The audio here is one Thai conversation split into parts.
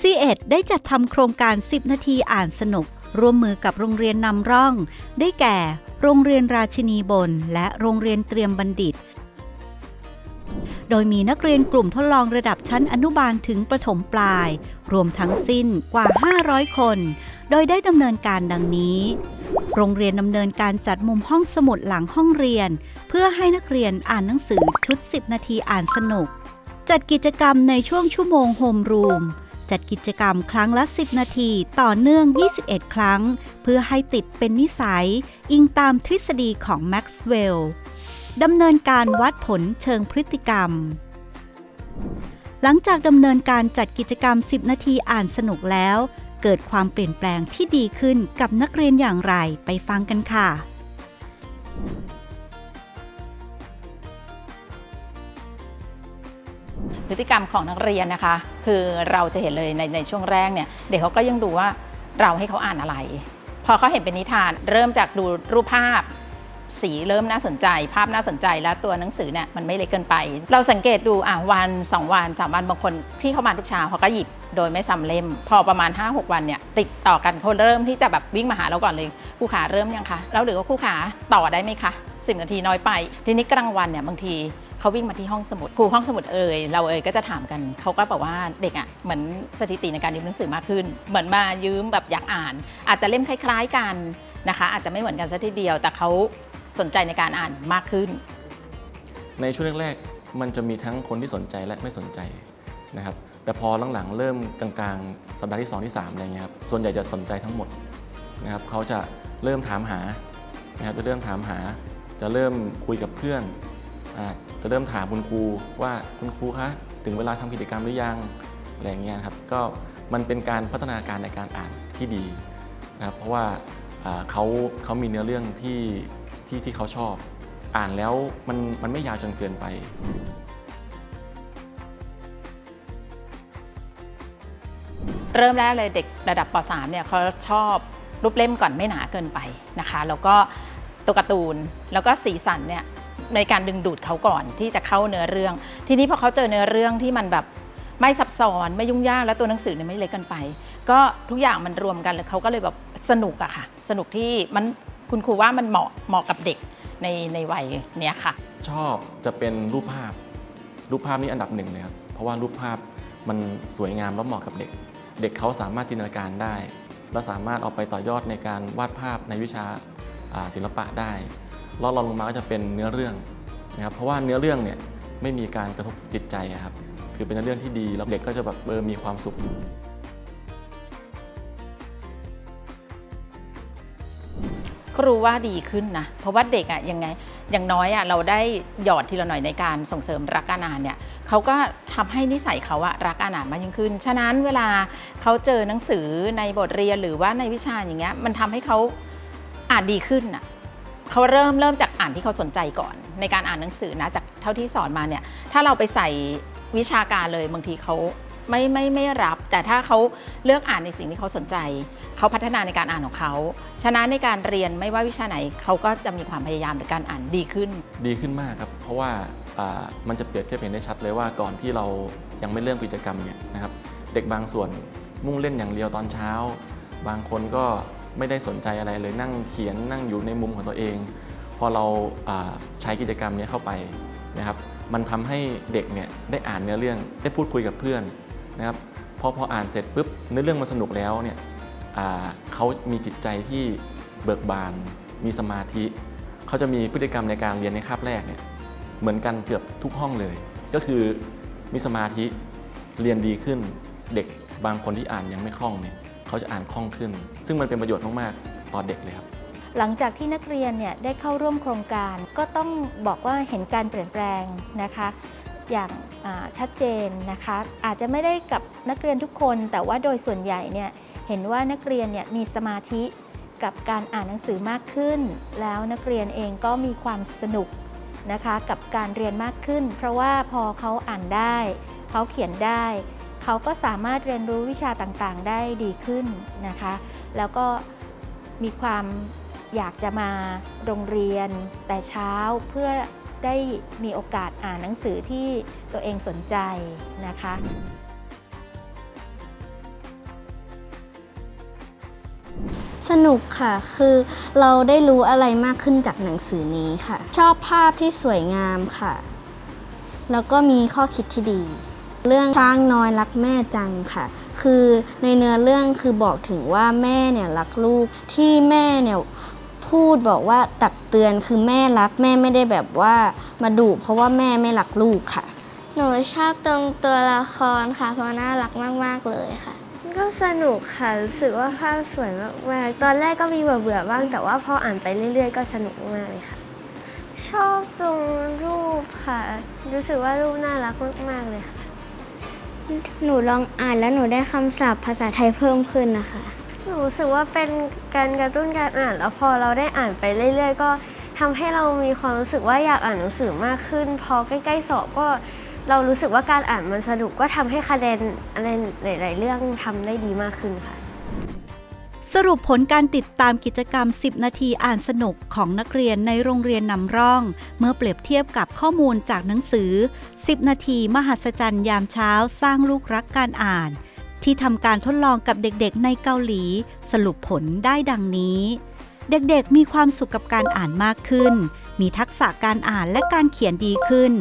ซีเอ็ดได้จัดทำโครงการ 10 นาทีอ่านสนุก ร่วมมือกับโรงเรียนนำร่อง ได้แก่ โรงเรียนราชินีบน และโรงเรียนเตรียมบัณฑิต โดยมีนักเรียนกลุ่มทดลองระดับชั้นอนุบาลถึงประถมปลาย รวมทั้งสิ้นกว่า 500 คน โดยได้ดำเนินการดังนี้ โรงเรียนดำเนินการจัดมุมห้องสมุดหลังห้องเรียน เพื่อให้นักเรียนอ่านหนังสือชุด 10 นาทีอ่านสนุก จัดกิจกรรมในช่วงชั่วโมงโฮมรูมจัดกิจกรรมครั้งละ 10 นาทีต่อเนื่อง 21 ครั้ง เพื่อให้ติดเป็นนิสัย อิงตามทฤษฎีของแม็กซ์เวลล์ ดำเนินการวัดผลเชิงพฤติกรรม หลังจากดำเนินการจัดกิจกรรม 10 นาทีอ่านสนุกแล้ว เกิดความเปลี่ยนแปลงที่ดีขึ้นกับนักเรียนอย่างไรไปฟังกันค่ะ พฤติกรรมของนักเรียนนะคะ คือเราจะเห็นเลยในในช่วงแรกเนี่ยเด็กเขาก็ยังดูว่าเราให้เขาอ่านอะไร พอเขาเห็นเป็นนิทานเริ่มจากดูรูปภาพ สีเริ่มน่าสนใจ ภาพน่าสนใจแล้วตัวหนังสือเนี่ยมันไม่เล็กเกินไป เราสังเกตดูอะวันสองวันสามวันบางคนที่เขามาทุกเช้าเขาก็หยิบโดยไม่ซ้ำเล่ม พอประมาณ 5-6 วันเนี่ยติดต่อกันเขาเริ่มที่จะแบบวิ่งมาหาเราก่อนเลยครูขาเริ่มยังคะแล้วหรือว่าครูขาต่อได้ไหมคะสินาทีน้อยไป ทีนี้กลางวันเนี่ยบางทีเขาวิ่งมาที่ห้องสมุดครูห้องสมุดเอ่ยเราเอ่ยก็จะถามกันเขาก็บอกว่าเด็กอะ่ะเหมือนสถิติในการยืมหนังสือมากขึ้น เหมือนมายืมแบบอยากอ่าน อาจจะเล่มคล้าย ๆกันนะคะ อาจจะไม่เหมือนกันซะทีเดียวแต่เขา สนใจในการอ่านมากขึ้น ในช่วงแรกๆมันจะมีทั้งคนที่สนใจและไม่สนใจนะครับแต่พอหลังๆ เริ่มกลางๆ สัปดาห์ที่ 2 ที่3อะไรเงี้ยครับส่วนใหญ่จะสนใจทั้งหมดนะครับเขาจะเริ่มถามหานะครับจะเริ่มถามหา จะเริ่มคุยกับเพื่อนอจะเริ่มถามคุณครูว่าคุณครูคะถึงเวลาทำกิจกรรมหรือยังอะไรเงี้ยครับก็มันเป็นการพัฒนาการในการอ่านที่ดีนะครับเพราะว่าเขาเขามีเนื้อเรื่องที่ ที่ที่เขาชอบ อ่านแล้วมันมันไม่ยาวจนเกินไปเริ่มแรกเลยเด็กระดับป .3 เนี่ยเขาชอบรูปเล่มก่อนไม่หนาเกินไปนะคะ แล้วก็ตัวการ์ตูนแล้วก็สีสันเนี่ยในการดึงดูดเขาก่อนที่จะเข้าเนื้อเรื่อง ทีนี้พอเขาเจอเนื้อเรื่องที่มันแบบไม่ซับซ้อนไม่ยุ่งยากแล้วตัวหนังสือเนี่ยไม่เล็กเกินไป ก็ทุกอย่างมันรวมกันแล้วเขาก็เลยแบบสนุกอะค่ะ สนุกที่มัน คุณครูว่ามันเหมาะเหมาะกับเด็กในในวัยเนี้ยค่ะ ชอบจะเป็นรูปภาพ รูปภาพนี้อันดับหนึ่งเลยครับ เพราะว่ารูปภาพมันสวยงามและเหมาะกับเด็ก เด็กเขาสามารถจินตนาการได้ และสามารถเอาไปต่อยอดในการวาดภาพในวิชาศิลปะได้ลอดรองลงมาก็จะเป็นเนื้อเรื่องนะครับ เพราะว่าเนื้อเรื่องเนี่ยไม่มีการกระทบจิตใจครับ คือเป็นเนื้อเรื่องที่ดีแล้วเด็กก็จะแบบเออมีความสุข ก็รู้ว่าดีขึ้นนะ เพราะว่าเด็กอะยังไงอย่างน้อยอะเราได้หยอดทีละหน่อยในการส่งเสริมรักการอ่านเนี่ยเขาก็ทำให้นิสัยเขาอะรักการอ่านมากยิ่งขึ้น ฉะนั้นเวลาเขาเจอหนังสือในบทเรียนหรือว่าในวิชาอย่างเงี้ยมันทำให้เขาอ่านดีขึ้นอะเขาเริ่มเริ่มจากอ่านที่เขาสนใจก่อน ในการอ่านหนังสือนะจากเท่าที่สอนมาเนี่ยถ้าเราไปใส่วิชาการเลยบางทีเขา ไม่ไม่ไม่รับ แต่ถ้าเขาเลือกอ่านในสิ่งที่เขาสนใจ เขาพัฒนาในการอ่านของเขา ฉะนั้นในการเรียนไม่ว่าวิชาไหนเขาก็จะมีความพยายามในการอ่านดีขึ้น ดีขึ้นมากครับ เพราะว่ามันจะเปรียบเทียบเห็นได้ชัดเลยว่าก่อนที่เรายังไม่เริ่มกิจกรรมเนี่ยนะครับ เด็กบางส่วนมุ่งเล่นอย่างเดียวตอนเช้า บางคนก็ไม่ได้สนใจอะไรเลยนั่งเขียนนั่งอยู่ในมุมของตัวเอง พอเราใช้กิจกรรมนี้เข้าไปนะครับมันทำให้เด็กเนี่ยได้อ่านเนื้อเรื่องได้พูดคุยกับเพื่อน นะครับพอพออ่านเสร็จปุ๊บเนื้อเรื่องมันสนุกแล้วเนี่ยเขามีจิตใจที่เบิกบาน มีสมาธิ เขาจะมีพฤติกรรมในการเรียนในคาบแรกเนี่ยเหมือนกันเกือบทุกห้องเลย ก็คือมีสมาธิเรียนดีขึ้น เด็กบางคนที่อ่านยังไม่คล่องเนี่ยเขาจะอ่านคล่องขึ้น ซึ่งมันเป็นประโยชน์มากๆต่อเด็กเลยครับหลังจากที่นักเรียนเนี่ยได้เข้าร่วมโครงการก็ต้องบอกว่าเห็นการเปลี่ยนแปลงนะคะ อย่าง ชัดเจนนะคะ อาจจะไม่ได้กับนักเรียนทุกคน แต่ว่าโดยส่วนใหญ่เนี่ยเห็นว่านักเรียนเนี่ยมีสมาธิกับการอ่านหนังสือมากขึ้น แล้วนักเรียนเองก็มีความสนุกนะคะกับการเรียนมากขึ้น เพราะว่าพอเขาอ่านได้ เขาเขียนได้ เขาก็สามารถเรียนรู้วิชาต่างๆ ได้ดีขึ้นนะคะ แล้วก็มีความอยากจะมาโรงเรียนแต่เช้าเพื่อ ได้มีโอกาสอ่านหนังสือที่ตัวเองสนใจนะคะสนุกค่ะ คือเราได้รู้อะไรมากขึ้นจากหนังสือนี้ค่ะ ชอบภาพที่สวยงามค่ะ แล้วก็มีข้อคิดที่ดี เรื่องช้างน้อยรักแม่จังค่ะ คือในเนื้อเรื่องคือบอกถึงว่าแม่เนี่ยรักลูกที่แม่เนี่ย พูดบอกว่าตักเตือนคือแม่รักแม่ไม่ได้แบบว่ามาดุเพราะว่าแม่ไม่รักลูกค่ะ หนูชอบตรงตัวละครค่ะ เพราะน่ารักมากๆเลยค่ะ ก็สนุกค่ะ รู้สึกว่าภาพสวยมากๆ ตอนแรกก็มีเบื่อๆบ้าง แต่ว่าพออ่านไปเรื่อย ๆ ก็สนุกมากเลยค่ะ ชอบตรงรูปค่ะ รู้สึกว่ารูปน่ารักมากๆเลยค่ะ หนูลองอ่านแล้วหนูได้คำศัพท์ภาษาไทยเพิ่มขึ้นนะคะ หนูรู้สึกว่าเป็นการกระตุ้นการอ่าน แล้วพอเราได้อ่านไปเรื่อย ๆ ก็ทำให้เรามีความรู้สึกว่าอยากอ่านหนังสือมากขึ้น พอใกล้ๆสอบก็เรารู้สึกว่าการอ่านมันสนุกก็ทำให้คะแนนอะไรหลาย ๆ เรื่องทำได้ดีมากขึ้นค่ะ สรุปผลการติดตามกิจกรรม 10 นาทีอ่านสนุกของนักเรียนในโรงเรียนนำร่อง เมื่อเปรียบเทียบกับข้อมูลจากหนังสือ 10 นาที มหัศจรรย์ยามเช้าสร้างลูกรักการอ่าน ที่ทำการทดลองกับเด็กๆในเกาหลี สรุปผลได้ดังนี้ เด็กๆมีความสุขกับการอ่านมากขึ้น มีทักษะการอ่านและการเขียนดีขึ้น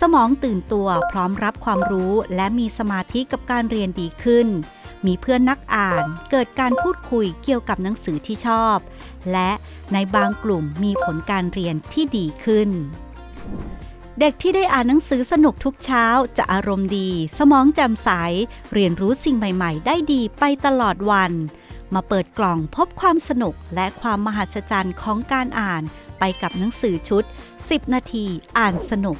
สมองตื่นตัวพร้อมรับความรู้และมีสมาธิกับการเรียนดีขึ้น มีเพื่อนนักอ่านเกิดการพูดคุยเกี่ยวกับหนังสือที่ชอบ และในบางกลุ่มมีผลการเรียนที่ดีขึ้น เด็กที่ได้อ่านหนังสือสนุกทุกเช้าจะอารมณ์ดี สมองแจ่มใส เรียนรู้สิ่งใหม่ ๆ ได้ดีไปตลอดวัน มาเปิดกล่องพบความสนุกและความมหัศจรรย์ของการอ่าน ไปกับหนังสือชุด 10 นาทีอ่านสนุก